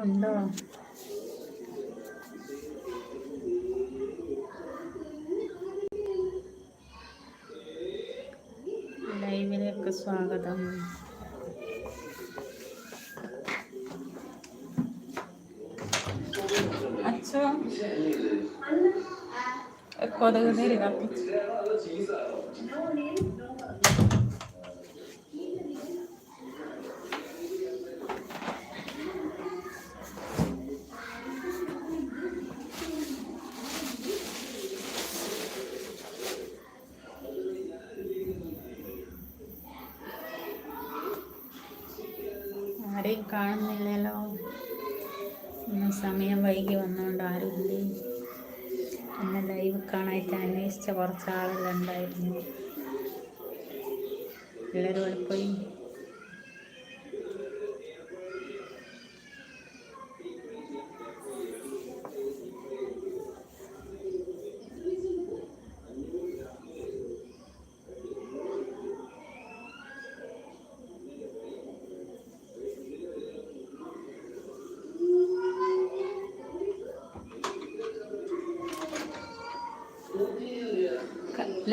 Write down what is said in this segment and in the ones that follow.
ആരെങ്കിലും ഉണ്ടോ ലൈവിലേക്ക് സ്വാഗതം അച്ഛോ ആരെയും കാണുന്നില്ലല്ലോ. ഇന്ന് സമയം വൈകി വന്നുകൊണ്ട് ആരുമില്ലേ? ഇന്ന് ലൈവ് കാണാനായിട്ട് അന്വേഷിച്ച കുറച്ച് ആളെല്ലാം ഉണ്ടായിരുന്നു എല്ലാവരും ഇവിടെ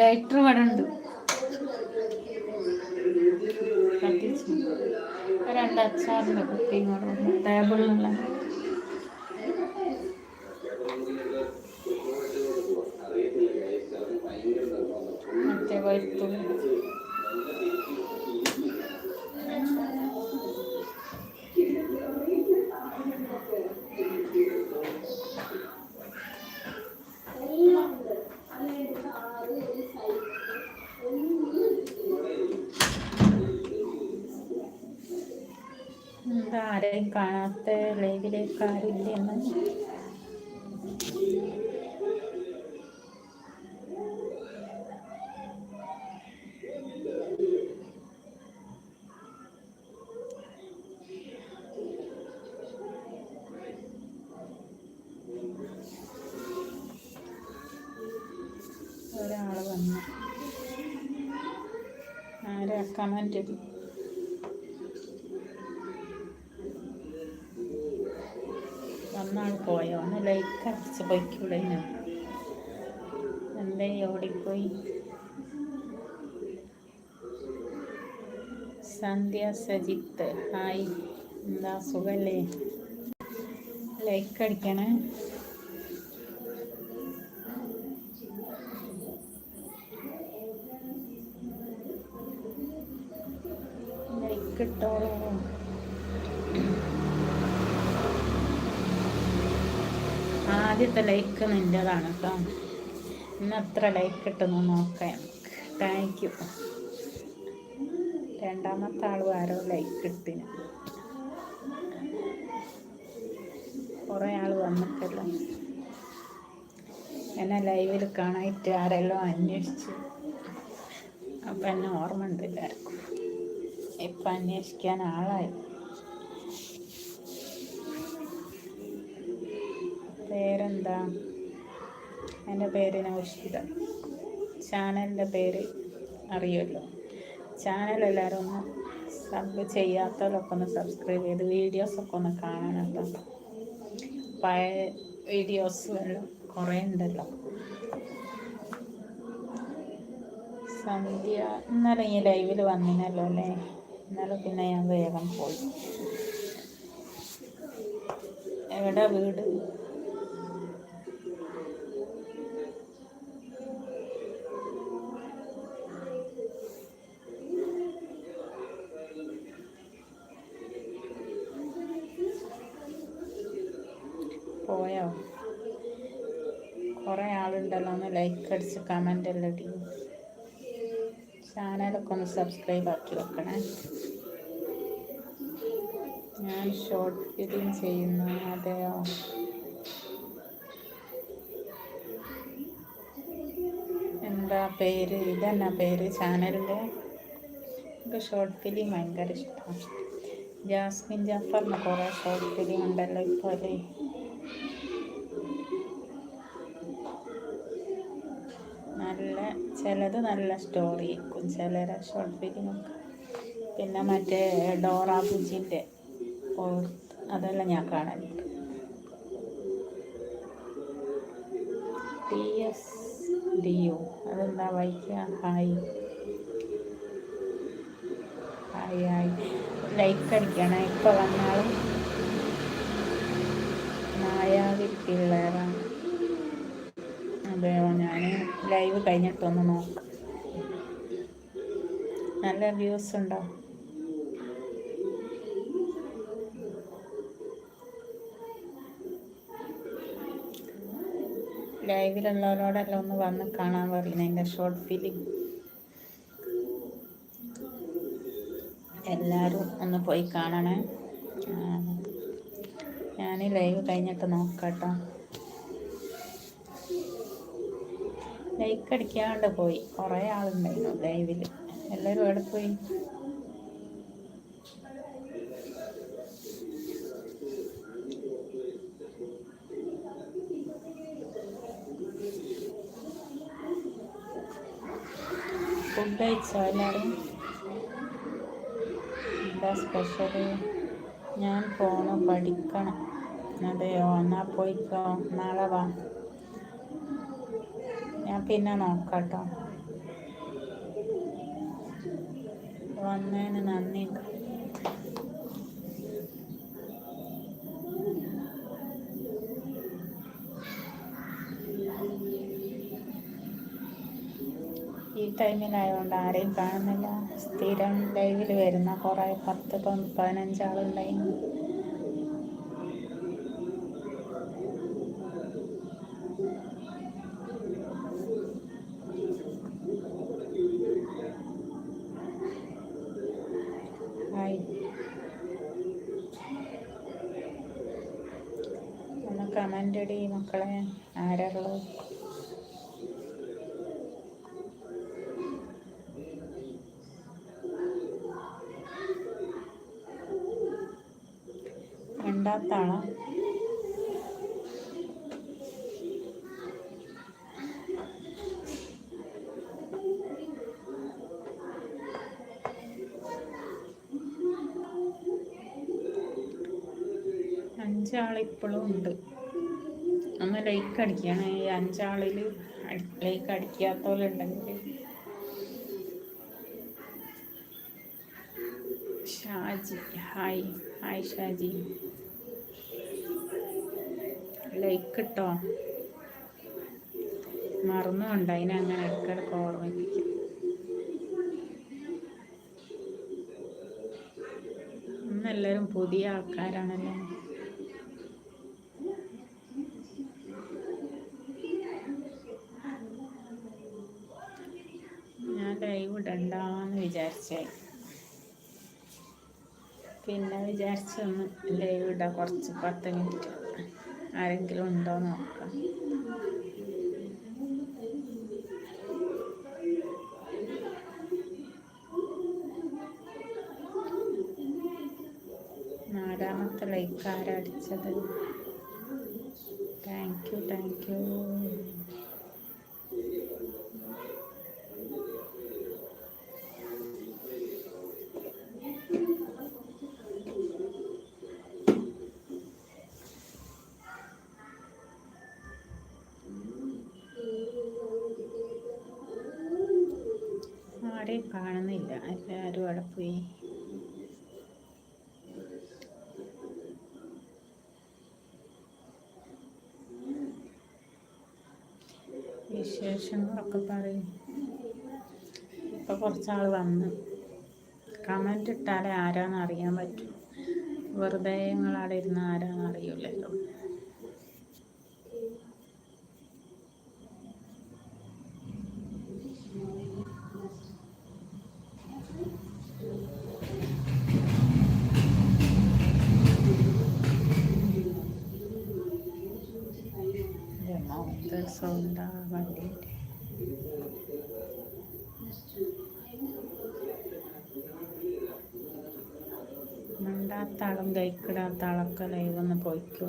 ലൈറ്റർ ഇവിടെ ഉണ്ട്. കത്തിച്ചു. രണ്ട് അച്ചാറിന്റെ കുപ്പിയും കൂടെ ടേബിളിലുള്ള മറ്റേ വൈത്തുള്ളി എന്താ ആരെയും കാണാത്ത ലൈവിലേക്ക് ആരുമില്ലെന്ന് ഒരാൾ വന്നു. ആരാ കമന്റ് വന്നാൾ പോയോ? ഒന്ന് ലൈക്ക് അടിച്ച് പോയിക്കൂടെ എന്തേ ഓടിപ്പോയി? സന്ധ്യ സജിത്ത്. ഹായ്. എന്താ സുഖല്ലേ? ലൈക്ക് അടിക്കണേ? ആദ്യത്തെ ലൈക്ക് നിന്റെതാണ് കേട്ടോ ഇന്ന് എത്ര ലൈക്ക് കിട്ടുന്നു നോക്കാം നമുക്ക്. താങ്ക് യു രണ്ടാമത്തെ ആൾ ആരോ ലൈക്ക് ഇട്ടിന്. കുറേ ആൾ വന്നിട്ടല്ലോ? എന്നെ ലൈവിൽ കാണാനായിട്ട് ആരെല്ലാം അന്വേഷിച്ചു. അപ്പം എന്നെ ഓർമ്മ ഉണ്ട് എല്ലാവർക്കും. ഇപ്പം അന്വേഷിക്കാൻ ആളായി. പേരെന്താ? എന്റെ പേര് നൗഷിത ചാനലിന്റെ പേര് അറിയുമല്ലോ. ചാനൽ എല്ലാവരും ഒന്ന് സബ് ചെയ്യാത്തവരൊക്കെ ഒന്ന് സബ്സ്ക്രൈബ് ചെയ്ത് വീഡിയോസൊക്കെ ഒന്ന് കാണണം കേട്ടോ പഴയ വീഡിയോസ് കുറേ ഉണ്ടല്ലോ. സന്ധ്യ ഇന്നലെ ഈ ലൈവിൽ വന്നിനല്ലോ അല്ലേ? ഇന്നലെ പിന്നെ ഞാൻ വേഗം പോയി. എവിടെ വീട് പോയോ കുറേ ആളുണ്ടല്ലോ ഒന്ന് ലൈക്ക് അടിച്ച് കമന്റ് എല്ലാം ഇടി. ചാനലൊക്കെ ഒന്ന് സബ്സ്ക്രൈബ് ആക്കി വെക്കണേ. ഞാൻ ഷോർട്ട് ഫിലിം ചെയ്യുന്നു. അതെയോ? എന്താ പേര്? ഇതെന്നാ പേര് ചാനലിന്റെ എനിക്ക് ഷോർട്ട് ഫിലിം ഭയങ്കര ഇഷ്ടമാണ് ജാസ്മിൻ ജാഫറിന് കുറേ ഷോർട്ട് ഫിലിം ഉണ്ടല്ലോ ഇപ്പോൾ ചിലത് നല്ല സ്റ്റോറി ചിലരെ ഷോർട്ട് ഫിലിമൊക്കെ പിന്നെ മറ്റേ ഡോറ ബുജിന്റെ അതെല്ലാം ഞാൻ കാണാനുണ്ട് ടി എസ് ഡി അതെന്താ വായിക്കുക ഹായ് ഹായ് ഹായ് ലൈക്ക് അടിക്കണം. ഇപ്പോൾ വന്നാലും മായാവി പിള്ളേരാണ്. ലൈവ് കഴിഞ്ഞിട്ടൊന്ന് നോക്കാം. നല്ല വ്യൂസ് ഉണ്ടോ? ലൈവിലുള്ളവരോടെല്ലാം ഒന്ന് വന്ന് കാണാൻ പറയുന്നത് എന്റെ ഷോർട്ട് ഫിലിം എല്ലാവരും ഒന്ന് പോയി കാണണേ. ഞാൻ ലൈവ് കഴിഞ്ഞിട്ട് നോക്കട്ടോ. ലൈക്ക് അടിക്കാണ്ട് പോയി. കുറേ ആളുണ്ടായിരുന്നു ലൈവിൽ എല്ലാവരും അവിടെ പോയി? ഫുഡ് കഴിച്ചോ എല്ലാവരും എന്താ സ്പെഷ്യൽ ഞാൻ പോണു പഠിക്കണം. അതെയോ എന്നാൽ പോയിക്കോ? നാളെ വാ. ഞാൻ പിന്നെ നോക്കാം കേട്ടോ വന്നതിന് നന്ദി. ഈ ടൈമിലായതുകൊണ്ട് ആരെയും കാണുന്നില്ല. സ്ഥിരം ലൈവിൽ വരുന്ന കുറേ പത്ത് പതിനഞ്ചാളുണ്ടായിരുന്നു കമന്റ് അടി മക്കളെ ആരാളുള്ളത് രണ്ടാത്താളാ അഞ്ചാളിപ്പോഴും ഉണ്ട്. ഒന്ന് ലൈക്ക് അടിക്കുകയാണ് ഈ അഞ്ചാളിൽ like അടിക്കാത്തവരുണ്ടെങ്കിൽ Shaji hi hi Shaji. Like കിട്ടോ മറന്നുകൊണ്ട് അതിനങ്ങനെ ഇടയ്ക്കിടയ്ക്ക് ഓർമ്മിപ്പിക്കും ഇന്നെല്ലാവരും പുതിയ ആൾക്കാരാണല്ലോ? ലൈവ് ഇടണ്ടെന്ന് വിചാരിച്ചേ. പിന്നെ വിചാരിച്ചൊന്ന് ലൈവ് ഇടാം കുറച്ച് പത്ത് മിനിറ്റ്. ആരെങ്കിലും ഉണ്ടോ നോക്കാം. നാലാമത്തെ ലൈക്ക് ആരടിച്ചത് താങ്ക് യു താങ്ക് യു ആരെയും കാണുന്നില്ല എല്ലാവരും അവിടെ പോയി വിശേഷങ്ങളൊക്കെ പറയും. ഇപ്പൊ കുറച്ചാൾ വന്ന്. കമന്റ് ഇട്ടാലേ ആരാന്ന് അറിയാൻ പറ്റും. വെറുതെ നിങ്ങളവിടെ ഇരുന്ന് ആരാന്ന് അറിയില്ലല്ലോ. മണ്ടാത്ത ആളും കൈക്കിടാത്ത തളൊക്കെ ലൈവ് ഒന്ന് പോയിക്കോ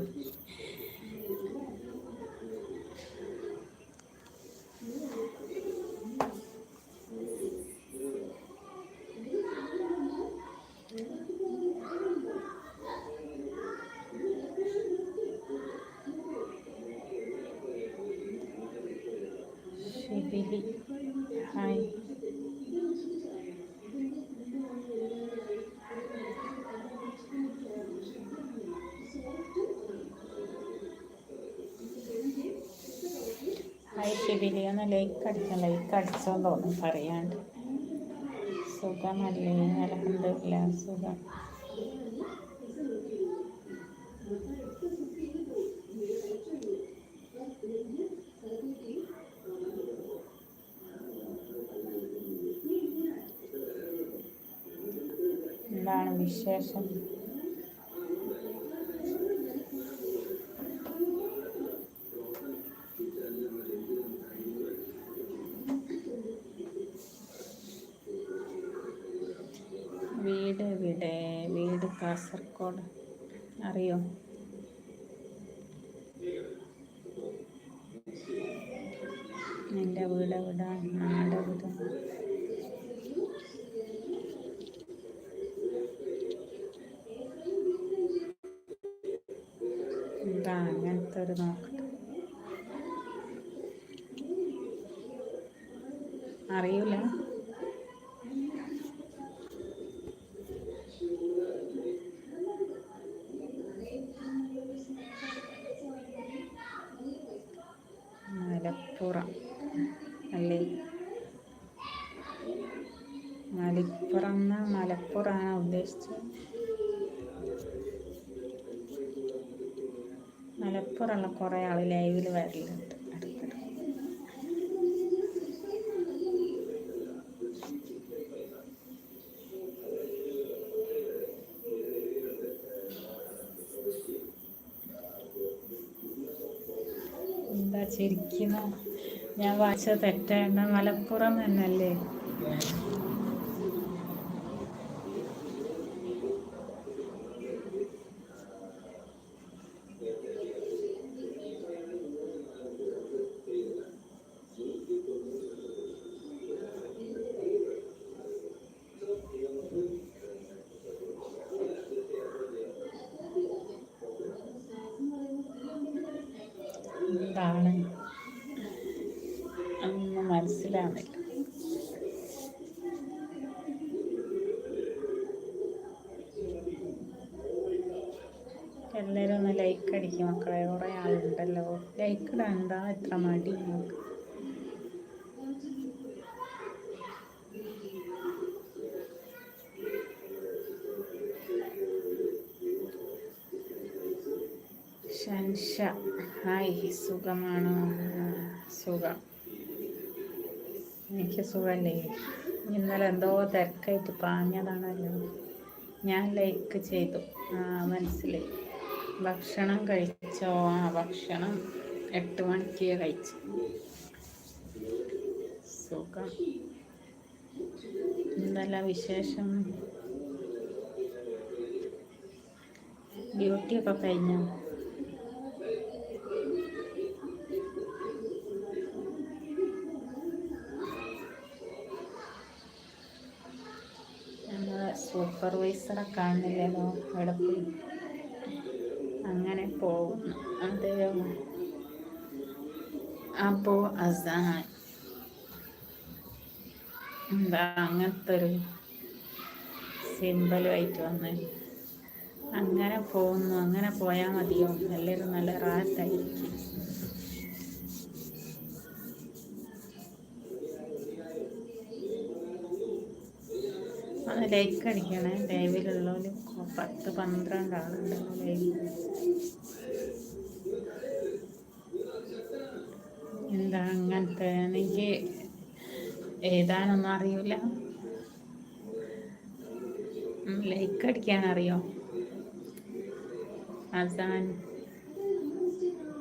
ഷിബിലി ഹായ് ഹായ് ലൈക്ക് ഒന്ന് ലൈക്ക് ലൈക്ക് അടിച്ചോന്ന് തോന്നും പറയാണ്ട്. സുഖമല്ലേ അലഹമില്ല സുഖം. എന്താണ് വിശേഷം വീട് ഇവിടെ വീട് കാസർഗോഡ് അറിയോ? എന്റെ വീട് എവിടെ? നാട് എവിടെ? എന്താ അങ്ങനത്തെ ഒരു നോക്കട്ടെ അറിയൂല. മലപ്പുറം. അല്ലേ? മലപ്പുറം എന്നാ മലപ്പുറമാണ് ഉദ്ദേശിച്ചത്. മലപ്പുറമുള്ള കുറേ ആൾ ലൈവിൽ വരലുണ്ട്. ഞാൻ വായിച്ചത് തെറ്റാണ് മലപ്പുറം തന്നെയല്ലേ എന്താണ് ഒന്നും മനസ്സിലാവുന്നില്ല എല്ലാവരും ഒന്ന് ലൈക്ക് അടിക്കും മക്കളെ കുറേ ആളുണ്ടല്ലോ. ലൈക്ക് എന്താ ഇത്ര മടി ഷൻഷ. ഹായ് സുഖമാണോ? സുഖം. എനിക്ക് സുഖമല്ലേ ഇന്നലെ എന്തോ തിരക്കായിട്ട് പാഞ്ഞതാണല്ലോ. ഞാൻ ലൈക്ക് ചെയ്തു. മനസ്സിലായി. ഭക്ഷണം കഴിച്ചോ? ആ ഭക്ഷണം എട്ട് മണിക്ക് കഴിച്ചു. സുഖം. എന്തല്ല വിശേഷം? ഡ്യൂട്ടിയൊക്കെ കഴിഞ്ഞോ? സൂപ്പർവൈസറെ കാണുന്നില്ലല്ലോ പോയി? അങ്ങനെ പോകുന്നു. അദ്ദേഹം അപ്പോ അസാൻ എന്താ അങ്ങനത്തെ ഒരു സിമ്പലുമായിട്ട് വന്ന് അങ്ങനെ പോകുന്നു. അങ്ങനെ പോയാൽ മതിയോ? എല്ലാവരും നല്ല റാത്തായിരിക്കും ലൈക്ക് അടിക്കണേ. ലൈവിലുള്ളവര് പത്ത് പന്ത്രണ്ട് ആളുണ്ട്. ലൈവിൽ എന്താ അങ്ങനത്തെ? എനിക്ക് എഴുതാനൊന്നും അറിയില്ല ലൈക്ക് അടിക്കാൻ അറിയോ? അസാൻ.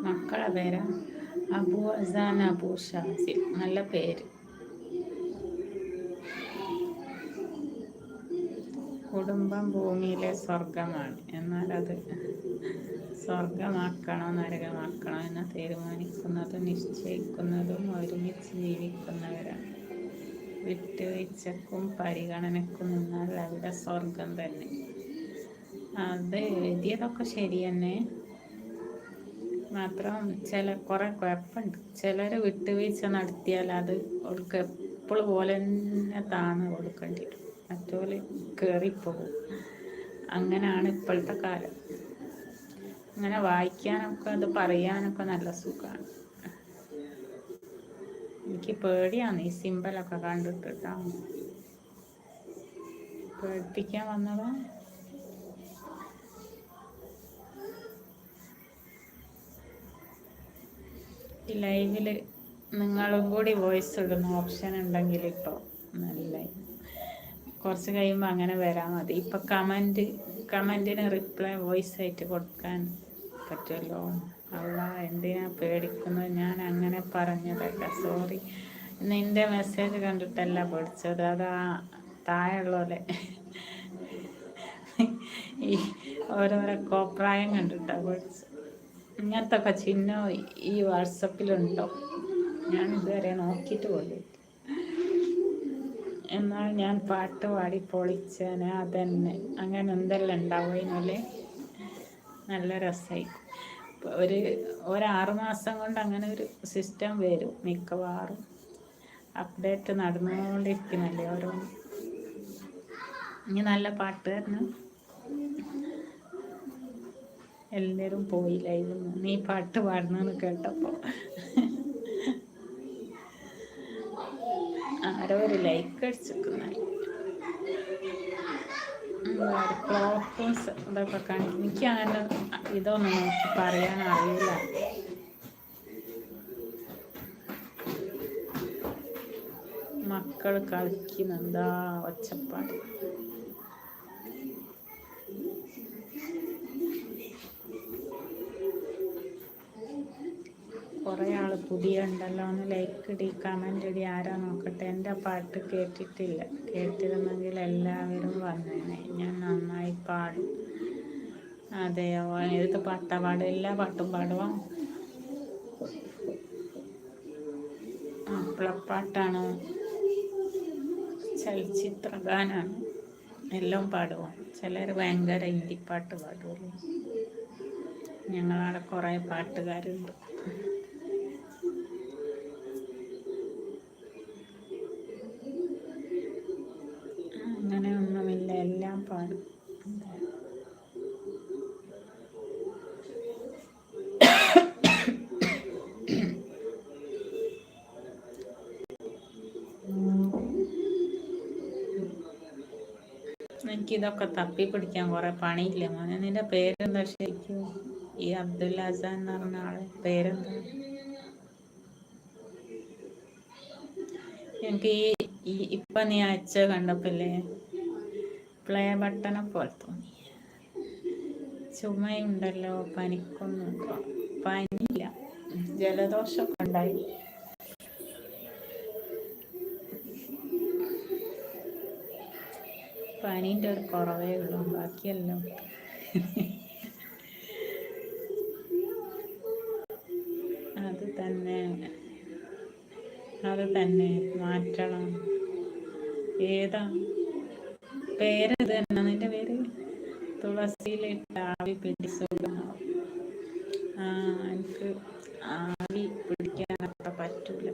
മക്കളെ പേരാ? അബു അസാൻ അബു ഷാസിൽ നല്ല പേര്. കുടുംബം ഭൂമിയിലെ സ്വർഗമാണ് എന്നാൽ അത് സ്വർഗമാക്കണോ നരകമാക്കണോ എന്ന് തീരുമാനിക്കുന്നതും നിശ്ചയിക്കുന്നതും ഒരുമിച്ച് ജീവിക്കുന്നവരാണ്. വിട്ടുവീഴ്ചക്കും പരിഗണനക്കും നിന്നാൽ അവിടെ സ്വർഗം തന്നെ. അത് എഴുതിയതൊക്കെ ശരി തന്നെ. മാത്രം ചില കുറേ കുഴപ്പമുണ്ട്. ചിലർ വിട്ടുവീഴ്ച നടത്തിയാൽ അത് അവൾക്ക് എപ്പോഴും പോലെ തന്നെ താന്ന് കൊടുക്കേണ്ടി വരും. മറ്റോൽ കയറിപ്പോകും അങ്ങനെയാണ് ഇപ്പോഴത്തെ കാലം. അങ്ങനെ വായിക്കാനൊക്കെ അത് പറയാനൊക്കെ നല്ല സുഖമാണ് എനിക്ക് പേടിയാണ് ഈ സിമ്പലൊക്കെ കേട്ടോ പേടിപ്പിക്കാൻ വന്നതാ. ഈ നിങ്ങളും കൂടി വോയിസ് ഇടുന്ന ഓപ്ഷൻ ഉണ്ടെങ്കിൽ ഇപ്പോൾ നല്ല കുറച്ച് കഴിയുമ്പോൾ അങ്ങനെ വരാൻ മതി. ഇപ്പം കമന്റ് കമന്റിന് റിപ്ലൈ വോയിസ് ആയിട്ട് കൊടുക്കാൻ പറ്റുമല്ലോ അല്ല എന്തിനാ പേടിക്കുന്നത് ഞാൻ അങ്ങനെ പറഞ്ഞതല്ല സോറി നിന്റെ മെസ്സേജ് കണ്ടിട്ടല്ല പഠിച്ചത് അതാ താഴെയുള്ളപോലെ ഈ ഓരോരോ കോപ്രായം കണ്ടിട്ടാണ് പഠിച്ചത് ഇങ്ങനത്തെ ഒക്കെ ചിഹ്നം ഈ വാട്സപ്പിലുണ്ടോ ഞാൻ ഇതുവരെ നോക്കിയിട്ട് പോലും എന്നാൽ ഞാൻ പാട്ട് പാടി പൊളിച്ചേനെ അതന്നെ. അങ്ങനെ എന്തെല്ലാം ഉണ്ടാവുന്നല്ലേ നല്ല രസമായി ഒരു ഒരാറ് മാസം കൊണ്ട് അങ്ങനെ ഒരു സിസ്റ്റം വരും മിക്കവാറും. അപ്ഡേറ്റ് നടന്നുകൊണ്ടിരിക്കുന്നല്ലേ ഓരോ. ഇനി നല്ല പാട്ട് തരണം എല്ലാവരും പോയില്ലായിരുന്നു നീ പാട്ട് പാടണമെന്ന് കേട്ടപ്പോൾ ആരോ ഒരു ലൈക്ക് അടിച്ചിരിക്കുന്നത് ക്ലോക്കും ഇതൊക്കെ കാണിക്കും എനിക്ക് അങ്ങനെ ഇതൊന്നും നോക്കി പറയാൻ അറിയില്ല. മക്കൾ കളിക്കുന്നെന്താ ഒച്ചപ്പാട്. കുറേ ആൾ പുതിയ ഉണ്ടല്ലോ ഒന്ന് ലൈക്ക് ഇടി കമന്റ് ഇടി ആരാ നോക്കട്ടെ? എന്റെ പാട്ട് കേട്ടിട്ടില്ല. കേട്ടിരുന്നെങ്കിൽ എല്ലാവരും വന്നേനെ. ഞാൻ നന്നായി പാടും. അതെയോ ഏത് പാട്ടാ പാടും? എല്ലാ പാട്ടും പാടുവാ? മാപ്പിളപ്പാട്ടാണോ. ചലച്ചിത്ര ഗാനാണ് എല്ലാം പാടുമോ ചിലർ ഭയങ്കര ഹിന്ദിപ്പാട്ട് പാടുമല്ലോ ഞങ്ങളവിടെ കുറേ പാട്ടുകാരുണ്ട്. എനിക്കിതൊക്കെ തപ്പി പിടിക്കാൻ കുറെ പണിയില്ല? മോനെ നിന്റെ പേരെന്താ ശരിക്കും? ഈ അബ്ദുൽ അസാൻ എന്ന് പറഞ്ഞ ആൾ പേരെന്താ? എനിക്ക് ഈ ഇപ്പൊ നീ അയച്ച കണ്ടപ്പല്ലേ? പ്ലേ ബട്ടനെ പോലെ തോന്നി. ചുമയുണ്ടല്ലോ പനിക്കൊന്നും പനിയില്ല. ജലദോഷമൊക്കെ ഉണ്ടായി. പനീന്റെ ഒരു കുറവേ ഉള്ളൂ. ബാക്കിയെല്ലാം അത് തന്നെ. അത് തന്നെ. മാറ്റണം. ഏതാ? പേര് തന്നെ? നിന്റെ പേര്? തുളസിയിലിട്ട് ആവി പിടിച്ചുകൊണ്ടാവും ആ എനിക്ക് ആവി പിടിക്കാനൊക്കെ പറ്റൂല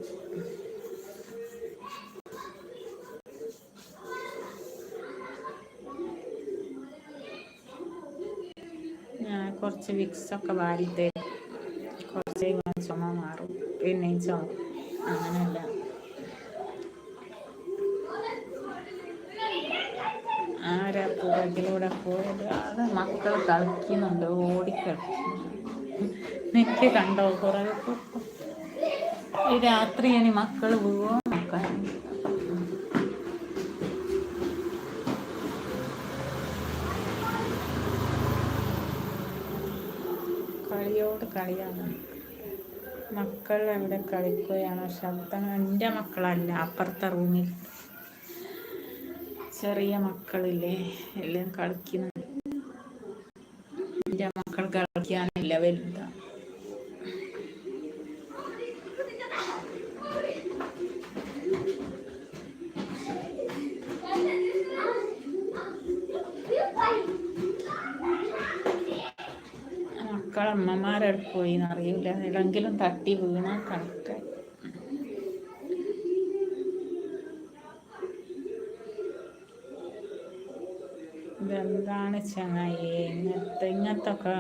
ഞാൻ കുറച്ച് വിക്സൊക്കെ വാരിത്തേ കുറച്ച് ചുമ മാറും പിന്നെ ചുമ അങ്ങനെയല്ല ആരാ പുറകിലൂടെ പോയത് അത് മക്കൾ കളിക്കുന്നുണ്ട് ഓടിക്കളിക്കുന്നു നിക്ക് കണ്ടോ കുറേ ഈ രാത്രി ഇനി മക്കൾ പോവോ കളിയാണ്. മക്കൾ എവിടെ കളിക്കുകയാണോ? ശബ്ദം എന്റെ മക്കളല്ല അപ്പുറത്തെ റൂമിൽ. ചെറിയ മക്കളില്ലേ എല്ലാം കളിക്കുന്നു. എന്റെ മക്കൾ കളിക്കാനില്ല വലുതാ. മക്കൾ അമ്മമാരടുത്ത് പോയി എന്നറിയില്ല ഏതെങ്കിലും തട്ടി വീണ കണക്ക് ഇതെന്താണ് ചങ്ങായി? ഇങ്ങനത്തെ ഇങ്ങനത്തെ ഒക്കെ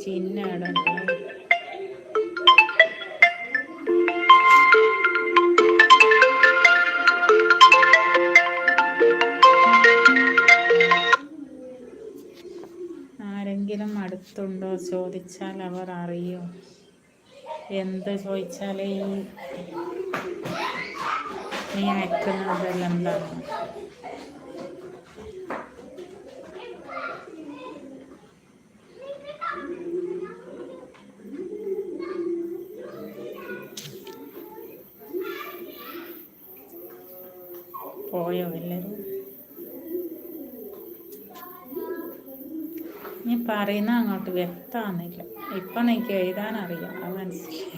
ചിഹ്നം ആരെങ്കിലും ചോദിച്ചാൽ അവർ അറിയോ. എന്ത് ചോദിച്ചാൽ ഈ നീ അയക്കുന്നതെല്ലാം എന്താണ്? പോയോ എല്ലാവരും നീ പറയുന്ന അങ്ങോട്ട് വ്യക്തമാകുന്നില്ല ഇപ്പം എനിക്ക് എഴുതാൻ അറിയാം അത് മനസ്സിലായി.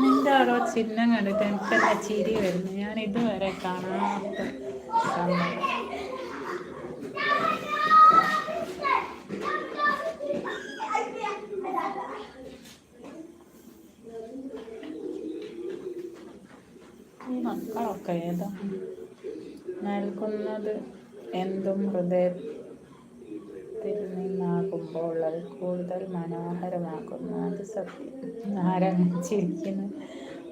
നിന്റെ ഓരോ ചിഹ്നം കണ്ടിട്ട് എനിക്കെന്താ ചിരി വരുന്നു? ഞാൻ ഇതുവരെ കാണാത്ത ഈ മക്കളൊക്കെ ഏതാ? നൽകുന്നത് എന്തും ഹൃദയത്തിൽ നിന്നാകുമ്പോൾ അത് കൂടുതൽ മനോഹരമാക്കുന്നു. അത് സത്യം. ആരംഭിച്ചിരിക്കുന്നു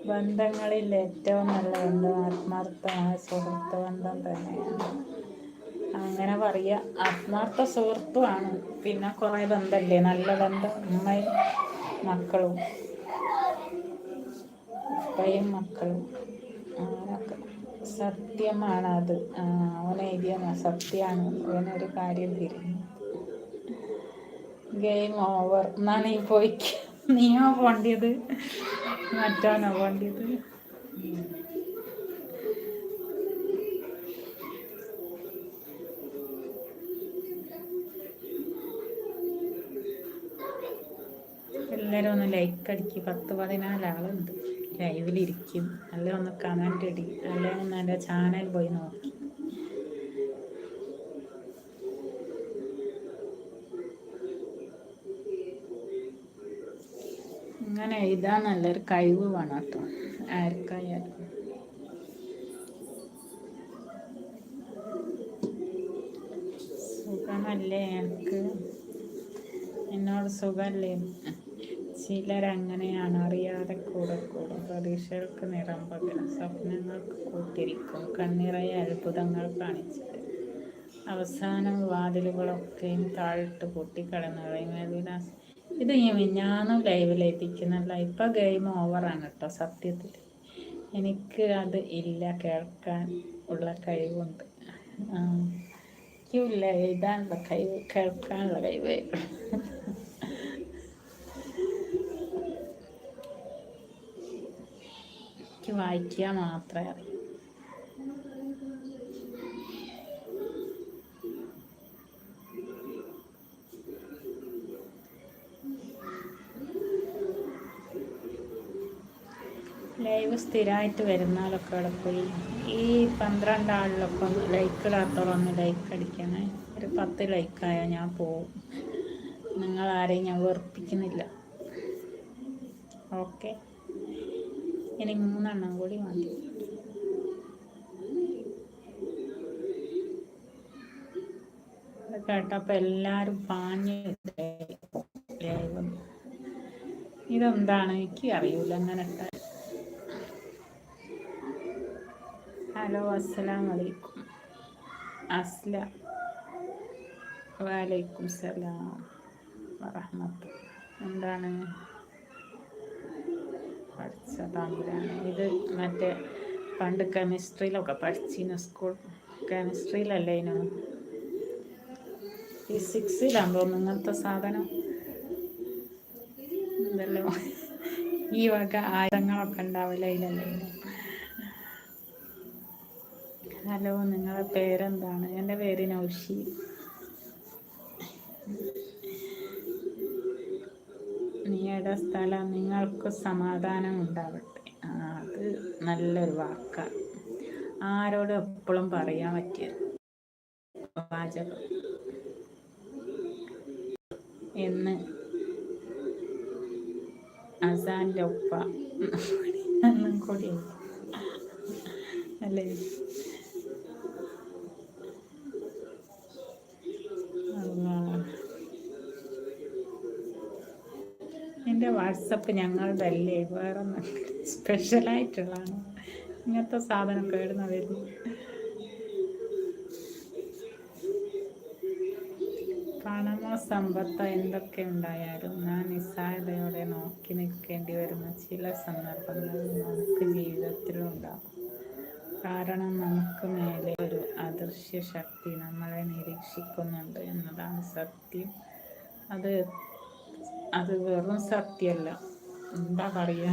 ബന്ധങ്ങളിൽ ഏറ്റവും നല്ല ബന്ധം ആത്മാർത്ഥമായ സുഹൃത്ത് ബന്ധം തന്നെയാണ്. അങ്ങനെ പറയുക ആത്മാർത്ഥ സുഹൃത്തുമാണ്. പിന്നെ കുറേ ബന്ധമല്ലേ? നല്ല ബന്ധം ഉമ്മയും മക്കളും. ഉപ്പയും മക്കളും. അങ്ങനൊക്കെ സത്യമാണ് അത് അവൻ എഴുതിയ സത്യമാണ്. അവനൊരു കാര്യം തിരിഞ്ഞു. ഗെയിം ഓവർ എന്നാണ് ഈ പോയി? നീയോ പോണ്ടിയത്? മറ്റാണോ പോണ്ടിയത്? എല്ലാവരും ഒന്ന് ലൈക്ക് അടിക്കും. പത്ത് പതിനാല് ആളുണ്ട് ലൈവിലിരിക്കും അല്ലെ ഒന്ന് കമന്റ് അടി അല്ലെ ഒന്ന് എന്റെ ചാനൽ പോയി നോക്കി. എഴുതാൻ നല്ലൊരു കഴിവ് വേണം കേട്ടോ. ആർക്കായാലും. സുഖമല്ലേ എനിക്ക്? എന്നോട് സുഖമല്ലേ? ചിലരങ്ങനെയാണ് അറിയാതെ കൂടെ കൂടും പ്രതീക്ഷകൾക്ക് നിറം പകരം. സ്വപ്നങ്ങൾക്ക് കൂട്ടിരിക്കും. കണ്ണിറയ അത്ഭുതങ്ങൾ കാണിച്ചത് അവസാനം വാതിലുകളൊക്കെയും താഴിട്ട് പൊട്ടിക്കളഞ്ഞു ഇത് ഞാനും ലൈവിലെത്തിക്കുന്നല്ല ഇപ്പം ഗെയിം ഓവറാണ് കേട്ടോ സത്യത്തിൽ എനിക്ക് അത് ഇല്ല കേൾക്കാൻ ഉള്ള കഴിവുണ്ട്. എനിക്കില്ല എഴുതാനുള്ള കഴിവ് കേൾക്കാനുള്ള കഴിവ് എനിക്ക് വായിക്കുക മാത്രമേ അറിയൂ. സ്ഥിരമായിട്ട് വരുന്നാലൊക്കെ പോയി. ഈ പന്ത്രണ്ട് ആളിലൊക്കെ ലൈക്ക് ഇടാത്തോളം ലൈക്ക് അടിക്കണേ ഒരു പത്ത് ലൈക്കായാൽ ഞാൻ പോവും. നിങ്ങൾ ആരെയും ഞാൻ വെറുപ്പിക്കുന്നില്ല. ഓക്കെ ഇനി മൂന്നെണ്ണം കൂടി മതി. കേട്ടപ്പോൾ എല്ലാവരും പാഞ്ഞ് ഇതെന്താണ്? എനിക്ക് അറിയൂല. അങ്ങനെ ഹലോ അസ്സലാം വലൈക്കും അസ്ല. വലൈക്കും സലാം വറഹമത്ത്. എന്താണ്? പഠിച്ച തമ്പുരാണ് ഇത് മറ്റേ പണ്ട് കെമിസ്ട്രിയിലൊക്കെ പഠിച്ചിന് സ്കൂൾ. കെമിസ്ട്രിയിലല്ലേ ഇനു? ഫിസിക്സിലാകുമ്പോൾ ഇങ്ങനത്തെ സാധനം. എന്തല്ലോ ഈ വക ആയുധങ്ങളൊക്കെ ഉണ്ടാവില്ല അതിലല്ലേ ഹലോ നിങ്ങളുടെ പേരെന്താണ്? എന്റെ പേര് നൗഷി. നീയുടെ സ്ഥലം നിങ്ങൾക്ക് സമാധാനം ഉണ്ടാവട്ടെ. അത് നല്ലൊരു വാക്കാണ് ആരോട് എപ്പോഴും പറയാൻ പറ്റിയ വാചകം. എന്ന് അസാന്റെ ഒപ്പ അല്ലാ. വാട്സപ്പ് ഞങ്ങളുടെ അല്ലേ വേറെ സ്പെഷ്യലായിട്ടുള്ളതാണ്. ഇങ്ങനത്തെ സാധനം കേടുന്ന വരുന്നു. പണമോ സമ്പത്തോ എന്തൊക്കെ ഉണ്ടായാലും ഞാൻ നിസ്സഹായതയോടെ നോക്കി നിൽക്കേണ്ടി വരുന്ന ചില സന്ദർഭങ്ങൾ നമുക്ക് ജീവിതത്തിലുണ്ടാകും കാരണം നമുക്ക് മേലെ ഒരു അദൃശ്യ ശക്തി നമ്മളെ നിരീക്ഷിക്കുന്നുണ്ട് എന്നതാണ് സത്യം. അത് അത് വെറും സത്യമല്ല. എന്താ പറയുക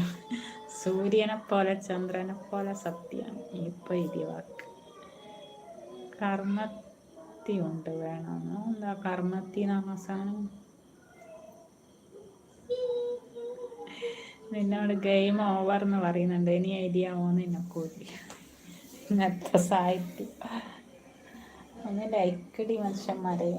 സൂര്യനെ പോലെ ചന്ദ്രനെ പോലെ സത്യമാണ് ഇപ്പൊ ഇതി വാക്ക്. കർമ്മത്തി ഉണ്ട് വേണമെന്ന് എന്താ കർമ്മത്തി സാധനം നിന്നോട് ഗെയിം ഓവർ എന്ന് പറയുന്നുണ്ട്. ഇനി ഐഡിയ ആവോന്ന് എന്നെ കൂടി ഇന്നത്തെ സാഹിത്യം. ഒന്ന് ലൈക്കടി മനുഷ്യന്മാരെ.